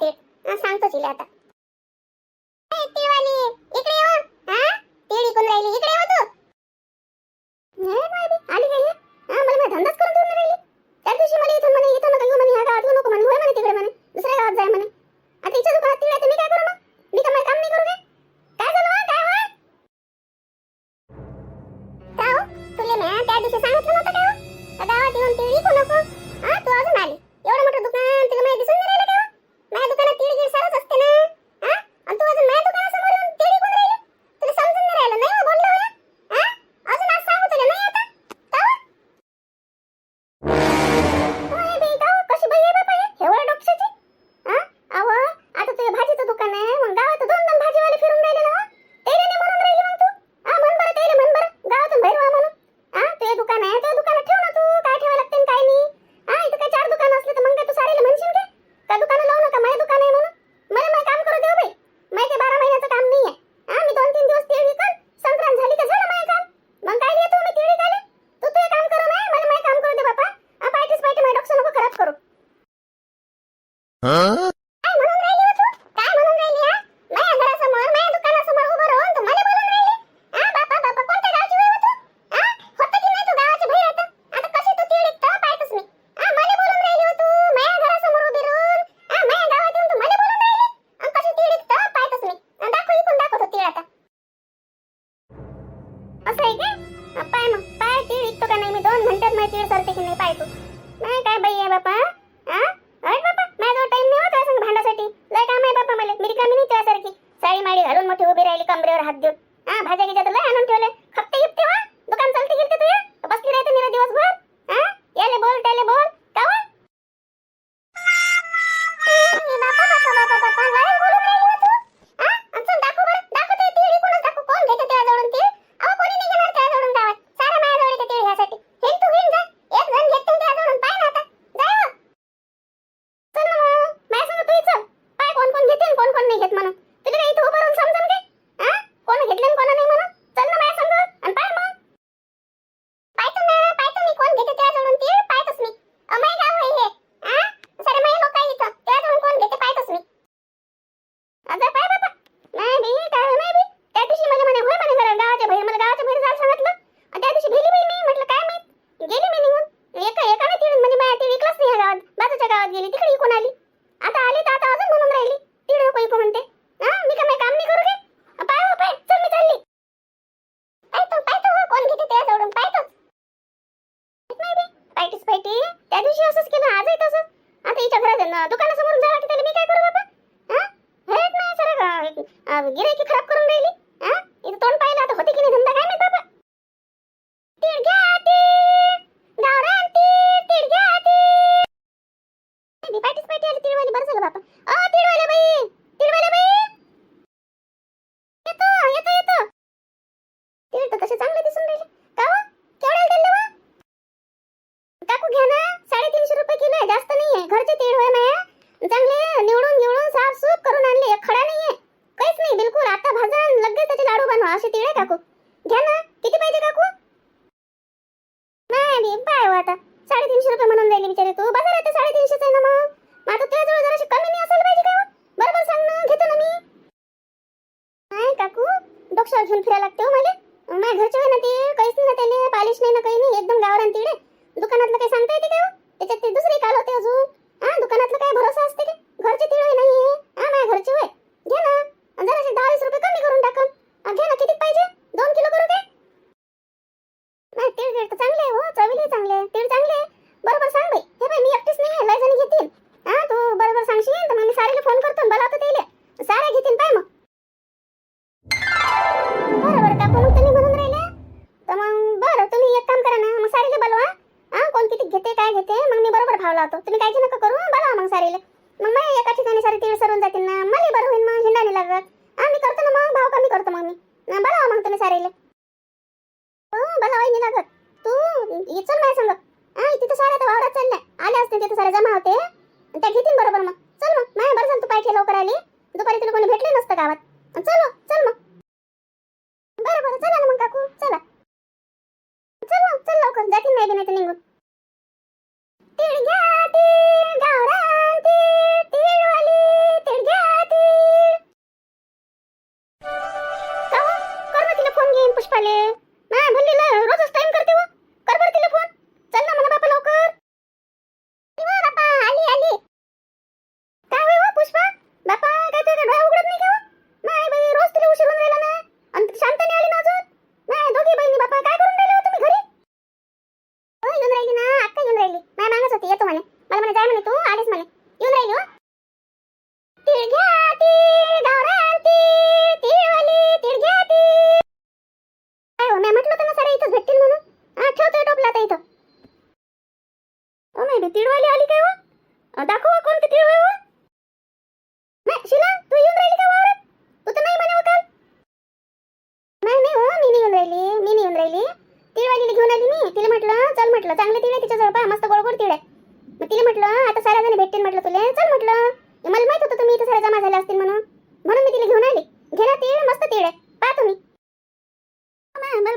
थेट सांगतो तिला आता. इकडे येऊ हा? तेडी कोण राहिली. इकडे येऊ तू. आली काय हा मला माझा धंदाच करून देऊन राहिली. त्या दिवशी मला इथून म्हणे इथं नका घेऊ म्हणे ह्या गावात घेऊ नको म्हणे होय म्हणे तिकडे म्हणे. दुसऱ्या गावात जाय म्हणे. आता इथं दुकानात तिकडे आता मी काय करू मग? मी का काम नाही करू काय? झालं हा काय होय? काय हो? तुला मी त्या दिवशी सांगितलं नव्हतं काय हो? गावात येऊन नाही मी दोन मिनिटात माहिती विचारते की नाही पाहतो नाही काय बाई आहे बापा? घेत म्हणून. पायटीस पायटी त्या दिवशी असंच केलं आजही तसंच आता हिच्या चक्र दुकानासमोर झाला की त्याला मी काय करू बाबा? हा? हेच नाही सारं गिरायकी खराब करून राहिली? हा? इथं तोंड पाहिलं आता होते की नाही धंदा? काय माहीत बाबा? तीळ घ्या तीळ गावरान तीळ तीळ घ्या तीळ पायटीस पायटी बरं झालं बाबा. अ तीळवाल्या बाई! से तेरा डाको ತಿನ್ಬೇಕಿನ ನಿಂಗು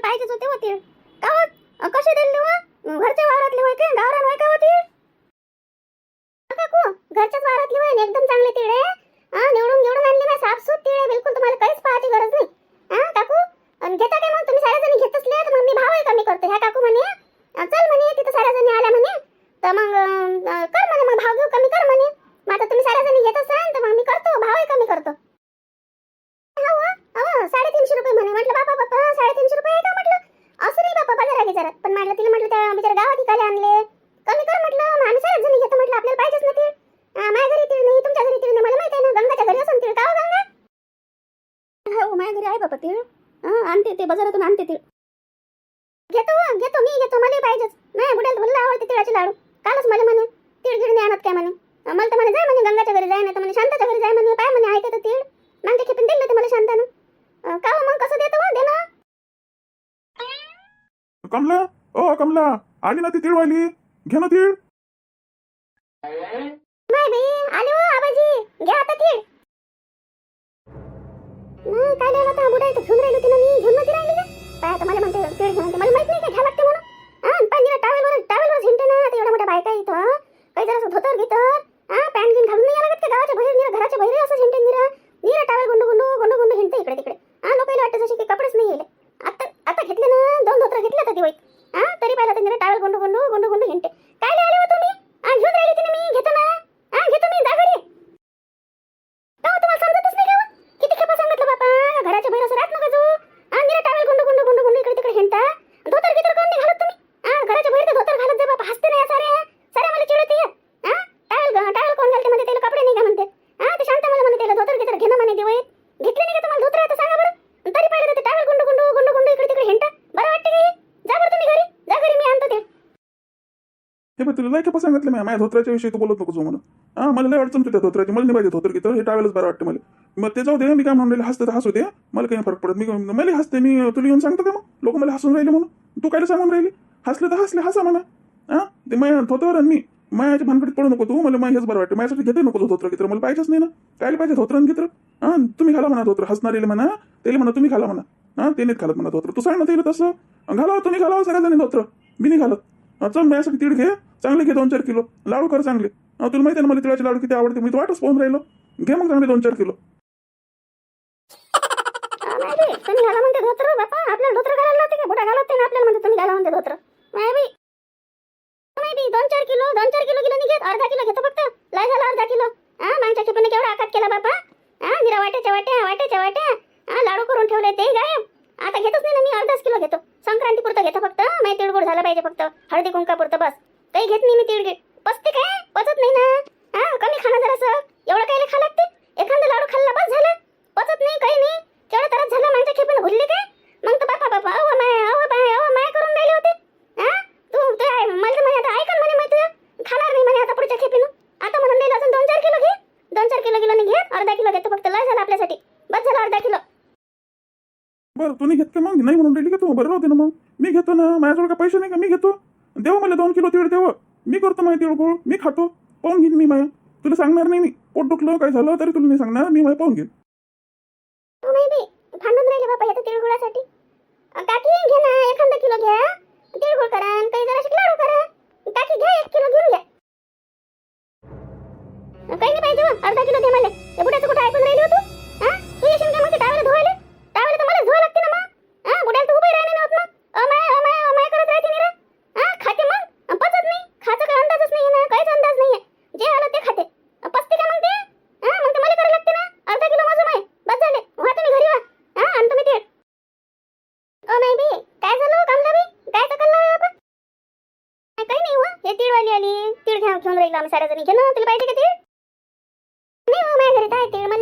पाहिजेच होते होते? का कसे दिले घरच्या वावरातले होय काय? गावरान होय का होते काकू घरच्याच वावरातले होय एकदम चांगले तिळे. हा निवडून निवडून आणले ना साफसूत तीळ. बिलकुल तुम्हाला काहीच पाहायची गरज नाही. हा काकू? घेता काय मग? तुम्ही साऱ्या जणी घेत असले तर मग मी भावही कमी करतो. ह्या काकू म्हणे चल म्हणे तिथं साऱ्या जणी आल्या म्हणे. तर मग कर म्हणे. मग भाव घेऊ कमी कर म्हणे. मग आता तुम्ही साऱ्या जणी घेत असाल तर मग मी करतो. भावही कमी करतो. साडेतीनशे रुपये म्हणे. म्हटलं बापा बापा साडेतीनशे रुपये आहे का? म्हटलं असं नाही बापा बाजार आहे जरा. पण म्हटलं तिला म्हटलं त्या बिचार गावात इकाले आणले. कमी कर म्हटलं. आम्ही साऱ्याच जणी घेतो. म्हटलं आपल्याला पाहिजेच ना तीळ. माझ्या घरी तीळ नाही तुमच्या घरी तीळ नाही. मला माहिती आहे ना गंगाच्या घरी असं तीळ. का हो गंगा. हो माझ्या घरी आहे बापा तीळ. आणते ते बाजारातून आणते तीळ. घेतो घेतो मी घेतो मला पाहिजेच. नाही बुड्याला भल्ला आवडते तिळाचे लाडू. कालच मला म्हणे तीळ गिळ नाही आणत काय म्हणे. मला तर म्हणे जाय म्हणे गंगाच्या घरी जाय नाही तर म्हणे शांताच्या घरी जाय म्हणे पाय म्हणे ऐकत तीळ. मागच्या खेपीन दिले ते मला शांतानं? अं, का हो मग कसं देतो हो दे ना. कमला? ओ कमला आली ना ती तिळवाली? घे ना तीळ. नाही बाई आले हो आबाजी. घ्या आता तीळ. नाही काय लिहिलं होतं बुडा इथं घेऊन राहिली होती ना मी घेऊन नव्हती राहिली का काय आता मला म्हणते तीळ घेऊन मला माहीत नाही काय घ्या लागते म्हणून हा पाणी टावेलवर टावेलवर झिंटे ना आता एवढ्या मोठ्या बायका इथं काही जरा धोतर घेतर हा पॅन्ट घेऊन घालून नाही यायला लागत का गावाच्या बाहेर निरा घराच्या बाहेर असं झिंटे निरा निरा टावेल गुंडू गुंडू गुंडू गुंडू हिंडते इकडे तिकडे हा लोकांना वाटतं जसे की कपडेच नाही येले आता आता घेतले ना दोन धोतर घेतले आता दिवाळीत हा तरी पाहिलं तर निरा टावेल गुंडू गुंडू गुंडू गुंडू हिंडते काय लय आले हो तुम्ही हा घेऊन राहिली होती ना मी घेतो ना हा घेतो मी जा घरी का हो, तुम्हाला समजतच नाही का हो? किती खेपा सांगितलं बापा घराच्या बाहेर असं राहत नका जाऊ हा निरा टावेल गुंडू गुंडू गुंडू गुंडू इकडे तिकडे हिंडता धोतर गितर कोण नाही घालत तुम्ही हा घराच्या बाहेर ते धोतर घालत जा बापा हसते नाही सारे सारे मला चिडते हा टावेल टावेल कोण घालते म्हणते त्याला कपडे नाही का म्हणते हा ते शांत मला म्हणते त्याला धोतर गितर घेणं म्हणे दिवाळीत घेतले नाही का तुम्हाला धोतर आता सांगा बरं तरी पाहिलं तर ते टावेल गुंडू गुंडू गुंडू गुंडू इकडे तिकडे हिंडता बरं वाटतं का हे? जा बरं तुम्ही घरी जा घरी मी आणतो ते हे बघ तुला लय खेपा सांगितलं मी. माझ्या धोत्राच्या विषयी तू बोलत नको म्हणून. हा मला लय अडचण त्या धोत्राची मला नाही पाहिजे धोतर तर हे टावेलच बरं वाटतं मला. मग ते जाऊ दे मी काय म्हणून हसते तर हसू दे मला काही फरक पडत मी मला हसते मी तुला येऊन सांगतो का मग? लोक मला हसून राहिले म्हणून. तू काय सांगून राहिली? हसले तर हसले हसा म्हणा. हा? ते माझ्या धोतर आणि मी. मायाच्या भानकडीत पडू नको तू मला माझ्या हेच बरं वाटतं. माझ्यासाठी घेते नको धोत्र घेतर मला पाहिजेच नाही ना. काय पाहिजे धोत्र आणि घेतर हा तुम्ही घाला म्हणा धोत्र. हसणारे म्हणा त्याला म्हणा तुम्ही घाला म्हणा. हा ते नाहीत घालत म्हणा धोत्र. तू सांग ना ते तसं. घालावं तुम्ही घालावं सगळ्या जणी धोत्र. मी नाही घालत. चल माझ्यासाठी तीळ घे. चांगले घे दोन चार किलो. लाडू कर चांगले. हा, तुला माहिती आहे ना मला तिळाचे लाडू किती आवडते. मी तर वाटच पाहून राहिलो. घे मग चांगले दोन चार किलो. नाही तुम्ही घाला म्हणते धोत्र बापा. आपल्याला धोत्र घालायला लावते का? बुटा घालवते ना आपल्याला म्हणते तुम्ही घाला म्हणते धोत्र. नाही बाई नाही दोन चार किलो दोन चार किलो किलो नाही घेत अर्धा किलो घेतो फक्त. लय झाला अर्धा किलो. हा मागच्या खेपीने केवढा आकात केला बापा. हा निरा वाट्याच्या वाट्या वाट्याच्या वाट्या. हा लाडू करून ठेवले ते गायब. आता घेतच नाही ना मी अर्धाच किलो घेतो. संक्रांती पुरतं घेतं फक्त. माझ्या तिळगुळ झाला पाहिजे फक्त. हळदी कुंका पुरतं बस. काही घेत नाही मी तिळगे पचते काय? पचत नाही ना? हा कमी खाणं जरासं एवढं काय खा लागते एखादा लाडू खाल्ला बस झालं पचत नाही काही नाही केवढा त्रास झाला मागच्या खेपीने घुरली काय मग तर बापा बापा अहो माय अहो बाय अहो माय करून राहिले होते हा तू ते आहे, मला तर म्हणे आता ऐकन म्हणे माहिती खाणार नाही म्हणे आता पुढच्या खेपीनं आता म्हणून दिलं अजून दोन चार किलो घे दोन चार किलो किलो घे अर्धा किलो घेतो फक्त लय झालं आपल्यासाठी बस झालं अर्धा किलो बरं तू नाही घेत का मग नाही म्हणून राहिली का तू बरं राहते ना मग मी घेतो ना माझ्याजवळ काय पैसे नाही का मी घेतो देव मला दोन किलो तिळ देव मी करतो माझे तिळगुळ मी खातो पाहून घेईन मी माया तुला सांगणार नाही मी पोट दुखलं काय झालं तरी तुला नाही सांगणार मी मला पाहून घेईन.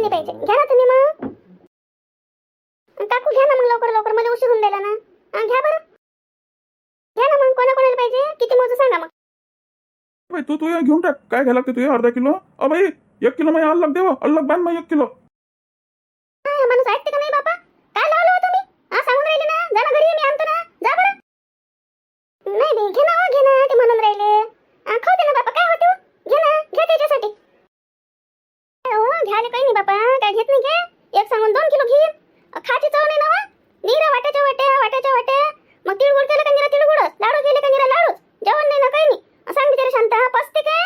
घेतली पाहिजे. घ्या ना तुम्ही मग. काकू घ्या ना मग लवकर लवकर. मला उशीर होऊन द्यायला ना. घ्या बरं. घ्या ना मग. कोणाकोणाला पाहिजे? किती मोजू सांगा मग. बाई तू तू घेऊन टाक. काय घ्यायला लागते तुझे अर्धा किलो? अ बाई एक किलो माझ्या अलग देव. अलग बांध मग एक किलो हा, माणूस ऐकते का नाही बापा काय लावलं हो तुम्ही हा सांगून राहिले ना जा ना घरी मी आणतो ना जा बरं नाही नाही घे ना हो, घे ना घ्यायला काही नाही बापा काय घेत नाही घे एक सांगून दोन किलो घेईन अ, खाची चव नाही ना वा निरा वाट्याच्या वाट्या वाट्याच्या वाट्या मग तिळगुळ केलं का निरा तिळगुळच लाडू केले का निरा लाडूच जेवण नाही ना काही नाही अ, सांग बिचारी शांता पसते काय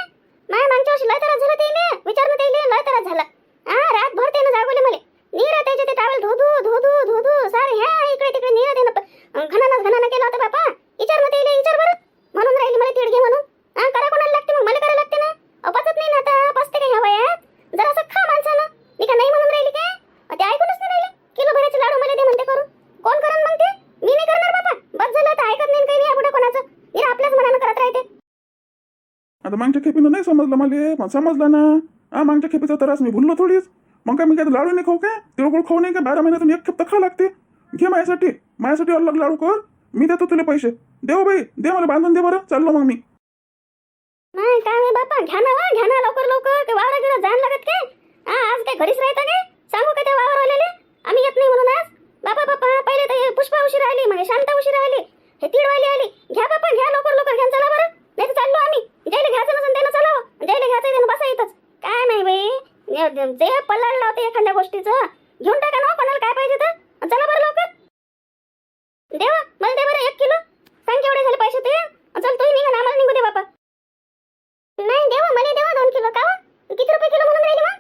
माया मागच्या वर्षी लय त्रास झाला त्याईले विचारणं त्याईले लय त्रास झाला हा रातभर त्यानं जागवले मले निरा त्याचे ते टावेल धोधू धोधू धोधू सारे ह्या इकडे तिकडे निरा त्यानं प- घणानं घणानं केला होता बापा विचार ना त्याईले विचार बरं म्हणून राहिली मला तिडघे म्हणून हा करा कोणाला लागते मग मला करायला लागते ना अ, पचत नाही ना आता पसते काय ह्या वयात जरासं खा माणसानं मी का नाही म्हणून राहिली काय अ, ते ऐकूनच नाही राहिले किलो भरायचे लाडू मला दे म्हणते करून कोण करण मग ते मी नाही करणार बाबा बस झालं तर ऐकत नाही काही नाही कुठं कोणाचं मी आपल्याच मनानं करत राहते आता मागच्या खेपीनं नाही समजलं मला पण समजलं ना. हा मागच्या खेपीचा त्रास मी भुललो थोडीच. मग काय मी काय लाडू नाही खाऊ काय? तिळगुळ खाऊ नाही का बारा महिन्यातून एक खेप तर खा लागते. घे माझ्यासाठी माझ्यासाठी अलग लाडू कर. मी देतो तुला पैसे. देव बाई दे मला बांधून दे बरं. चाललो मग मी. नाही काय नाही बापा घ्या ना घ्या ना लवकर लवकर. ते वावरा गेला जायला लागत काय? हा आज काय घरीच राहता काय? सांगू का त्या वावर आलेले आम्ही येत नाही म्हणून आज. बापा बापा पहिले तर हे पुष्पा उशीर आली म्हणजे शांता उशीर आली हे तीडवाली आली. घ्या बापा घ्या लवकर लवकर घ्या चला बरं. नाही तर चाललो आम्ही. ज्याला घ्यायचं नसेल त्यानं चलावं. ज्याला घ्यायचं त्यानं बसा इथंच. काय नाही बाई. जे पल्लाडलं होतं एखाद्या गोष्टीचं घेऊन टाका ना हो, कोणाला काय पाहिजे तर चला बरं लवकर. देवा मला दे बरं एक किलो. सांग केवढे झाले पैसे ते. चल तू निघा आम्हाला निघू दे बापा. नाही देवा मला देवा दोन किलो. का किती रुपये किलो म्हणून राहिले मग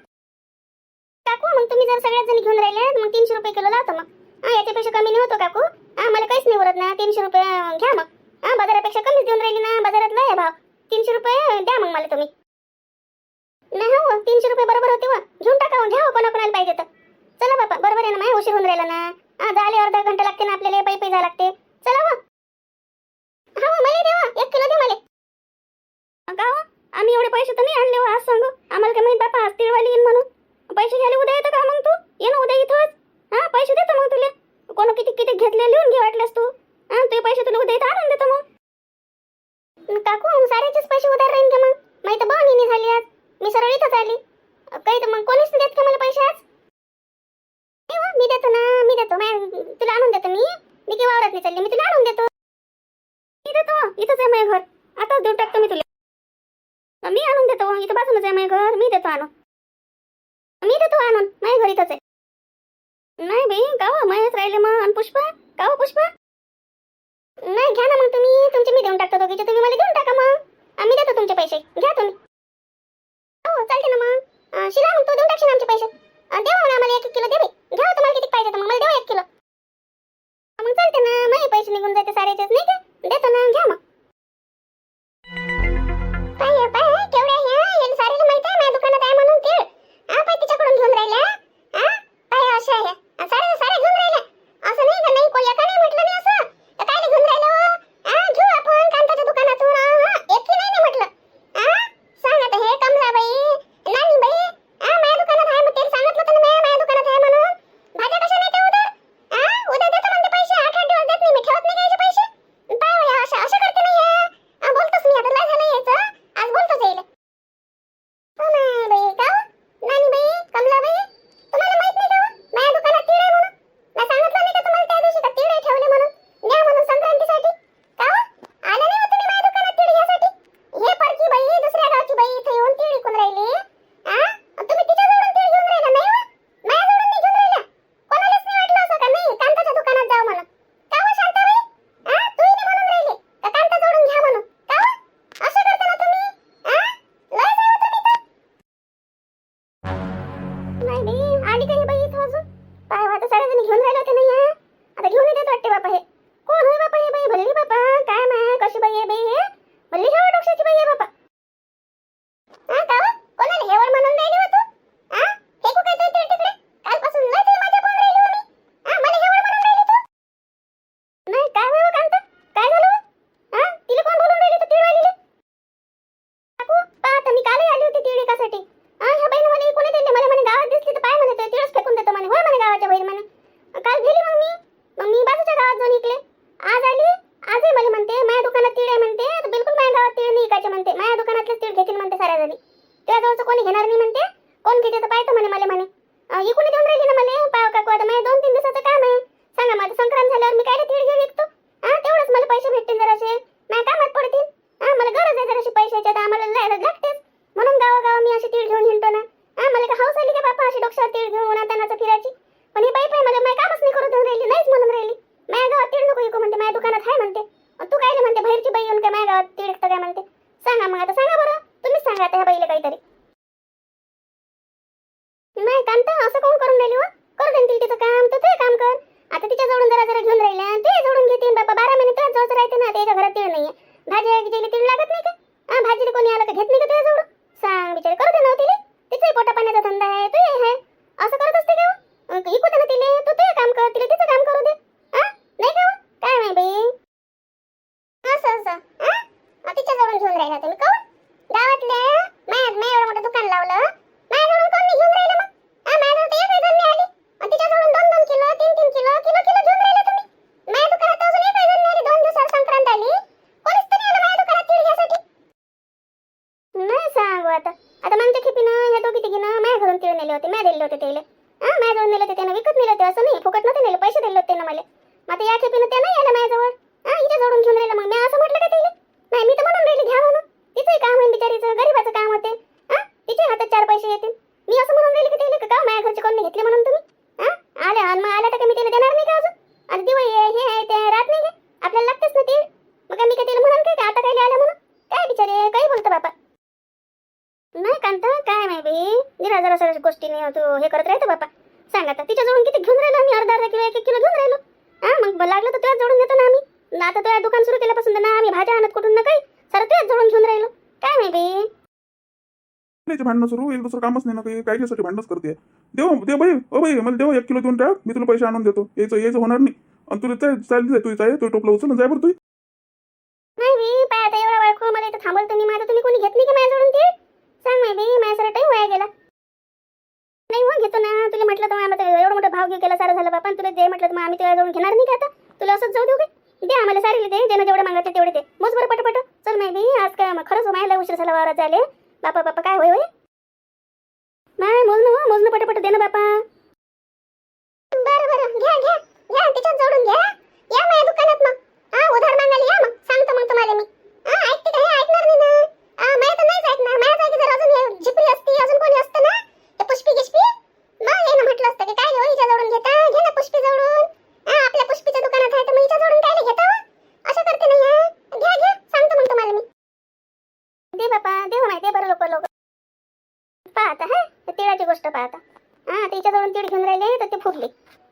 काकू मग तुम्ही जर सगळ्यात जणी घेऊन राहिले मग तीनशे रुपये किलो लावतो मग. हा याच्यापेक्षा कमी नाही होतो काकू. हा मला काहीच नाही उरत ना. तीनशे रुपये घ्या मग हा बाजारापेक्षा कमीच देऊन राहिली ना बाजारात लय आहे भाव तीनशे रुपये द्या मग मला तुम्ही. नाही हो तीनशे रुपये बरोबर होते व. घेऊन टाका हो, घ्या हो कोणा कोणाला पाहिजे तर. चला बापा बरोबर आहे ना माय उशीर होऊन राहिला ना. हा झाले अर्धा घंटा लागते ना आपल्याला पै पै लागते. चला वा. हा हो मला देवा एक किलो दे मला. का हो? आम्ही एवढे पैसे तर नाही आणले हो आज सांगू. आम्हाला काय माहीत बापा आज तिळवाली येईन म्हणून. पैसे घ्यायला उद्या येतं का मग तू? ये ना उद्या इथंच. हा पैसे देतो मग तुले. कोण किती किती घेतले लिहून घे वाटलेस तू. हा तुझे पैसे तुला उद्या इथं आणून देतो मग. काकू मग साऱ्याचेच पैसे उधार राहील का मग? माहीत बहिणी नाही झाली आज. मी सरळ इथंच आली काही तर मग कोणीच नाही देत का मला पैसे आज? हो, मी देतो ना मी देतो. तुला आणून देतो मी. मी की वावरात नाही चालली मी तुला आणून देतो. मी देतो इथंच आहे माझ्या घर. आताच देऊन टाकतो मी तुला. मी आणून देतो इथं बाजूनच आहे माझ्या घर. मी देतो आणून. मी देतो आणून. माझ्या घर इथंच आहे. नाही बाई गाव मायाच राहिले मग पुष्पा. गाव पुष्पा. नाही घ्या ना मग तुम्ही. तुमचे मी देऊन टाकतो ना मग आता सांगा नाही कांत काय नाही बाई? जरा जरा सर गोष्टी नाही तू हे करत राहतो बापा सांग आता तिच्या जवळून किती घेऊन राहिलो आम्ही? अर्धा अर्धा किलो एक एक किलो घेऊन राहिलो. हा मग लागलं तर तुझ्याच जोडून घेतो ना आम्ही. ना आता तुझ्या दुकान सुरू केल्यापासून ना आम्ही भाज्या आणत कुठून ना काही. सर तुझ्याच जोडून घेऊन राहिलो. काय नाही बाई? त्याचे भांडणं सुरू होईल दुसरं कामच नाही ना काही. काय यासाठी भांडणच करते. देव दे बाई ओ बाई मला देव एक किलो देऊन टाक. मी तुला पैसे आणून देतो. यायचं यायचं होणार नाही. आणि तुला ते चालली जाय तू जाय तू टोपलं उचल जाय बरं तू. नाही बाई पाय आता एवढा वेळ मला इथं थांबवलं तुम्ही माझं तुम्ही कोणी घेत नाही का माझ्या जोडून ते? सांग माहिती माझ्या सर टाईम वाया गेला. नाही मग घेतो ना. तुला म्हटलं तर आम्हाला एवढं मोठं भाव घेऊ केला सारा झाला बापा तुला जे म्हटलं तर मग आम्ही तुला जाऊन घेणार नाही का आता? तुला असंच जाऊ देऊ काय दे आम्हाला सारे दे ज्यांना जेवढे मागते तेवढे दे. मोज बरं पटपट. चल माहिती आज काय मग खरंच मायला उशीर झाला वावरात झाले बापा बापा काय होय होय? माय मोज ना हो, मोज ना पटपट दे ना बापा. बरं बरं. घ्या घ्या. घ्या तिच्यात जोडून घ्या. या माझ्या दुकानात मग. हा उधार मागायला या मग. सांगतो मग तुम्हाला मी हा ऐकते का हे ऐकणार नाही मला हा तर नाहीच ऐकणार मला जागी जर अजून हे झिपरी असती अजून कोणी असतं ना ते पुष्पी गिष्पी मग हे म्हटलं असतं की काय हो हिच्या जवळून घेता? घे ना पुष्पी जवळून हा आपल्या पुष्पीच्या दुकानात आहे तर मग हिच्या जवळून काय घेता हो? असं करते नाही घ्या घ्या सांगतो मग तुम्हाला मी. दे बापा दे हो माहिती माहिती बरं लोक लोक पाहता हा? तिळाची गोष्ट पाहता. हा तिच्या जवळून तीळ घेऊन राहिले तर ते फुगले.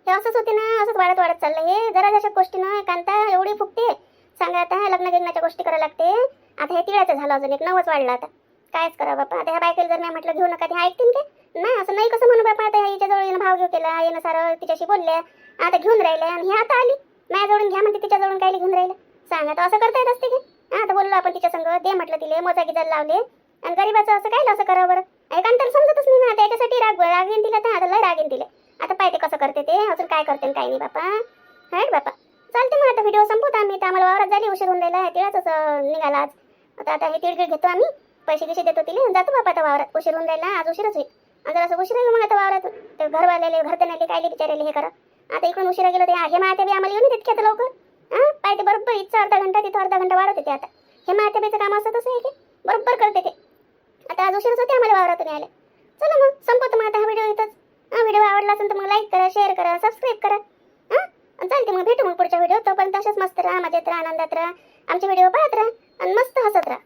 हे असंच होते ना असंच वाढत वाढत चाललं हे. जरा जशा गोष्टी ना कांता एवढी फुगते. सांगा आता लग्न गिग्नाच्या गोष्टी करायला लागते. आता हे तिळाचं झालं अजून एक नवच वाढलं आता. कायच करा बापा आता ह्या बायकेला जर मी म्हटलं घेऊ नका ते ऐकतील की? नाही असं नाही कसं म्हणू बापा आता हिच्याजवळ येणं भाव घेऊ केला येणं सारं तिच्याशी बोलल्या आता घेऊन राहिले आणि हे आता आली. माझ्याजवळून घ्या म्हणते तिच्याजवळून काय घेऊन राहिलं. सांग तर असं करता येत असते की? आता बोललो आपण तिच्या संग दे म्हटलं तिले मोजा जर लावले. आणि गरीबाचं असं काय असं करावं बरं? एकांतर समजतच नाही ना त्याच्यासाठी राग रागीन दिलं तर आता लय रागीन दिले आता पाहिजे कसं करते ते अजून काय करते काय नाही बापा. हाय बापा. चालते मग आता व्हिडिओ संपवता आम्ही तर आम्हाला वावरात झाली उशीर होऊन राहिला तिळाच निघाला आज. आता आता हे तिळगिळ घेतो आम्ही. पैसे कसे देतो तिले जातो बापा आता वावरात. उशीर होऊन राहिला आज उशीरच होईल. आणि जर असं उशीर गेलो मग आता वावरात. ते घरवाल्याले घरते काय बिचारायले हे करा. आता इकडून उशिरा गेलो ते हे माते बी आम्हाला येऊन देत की आता लवकर? हां? पाहते बरोबर इथं अर्धा घंटा तिथं अर्धा घंटा वाढत होते आता. हे मातेबीचं काम असं तसं आहे की बरोबर करते ते. आता आज उशीरच होते आम्हाला वावरातून यायला. चला मग संपवतो मग आता हा व्हिडिओ इथंच. हा व्हिडिओ आवडला असेल तर मग लाईक करा शेअर करा सबस्क्राईब करा. हां? चालते मग भेटू मग पुढच्या व्हिडिओ तोपर्यंत अशाच मस्त राहा मजेत राहा आनंदात राहा. आमचे व्हिडिओ पाहत राहा. आणि मस्त हसत राहा.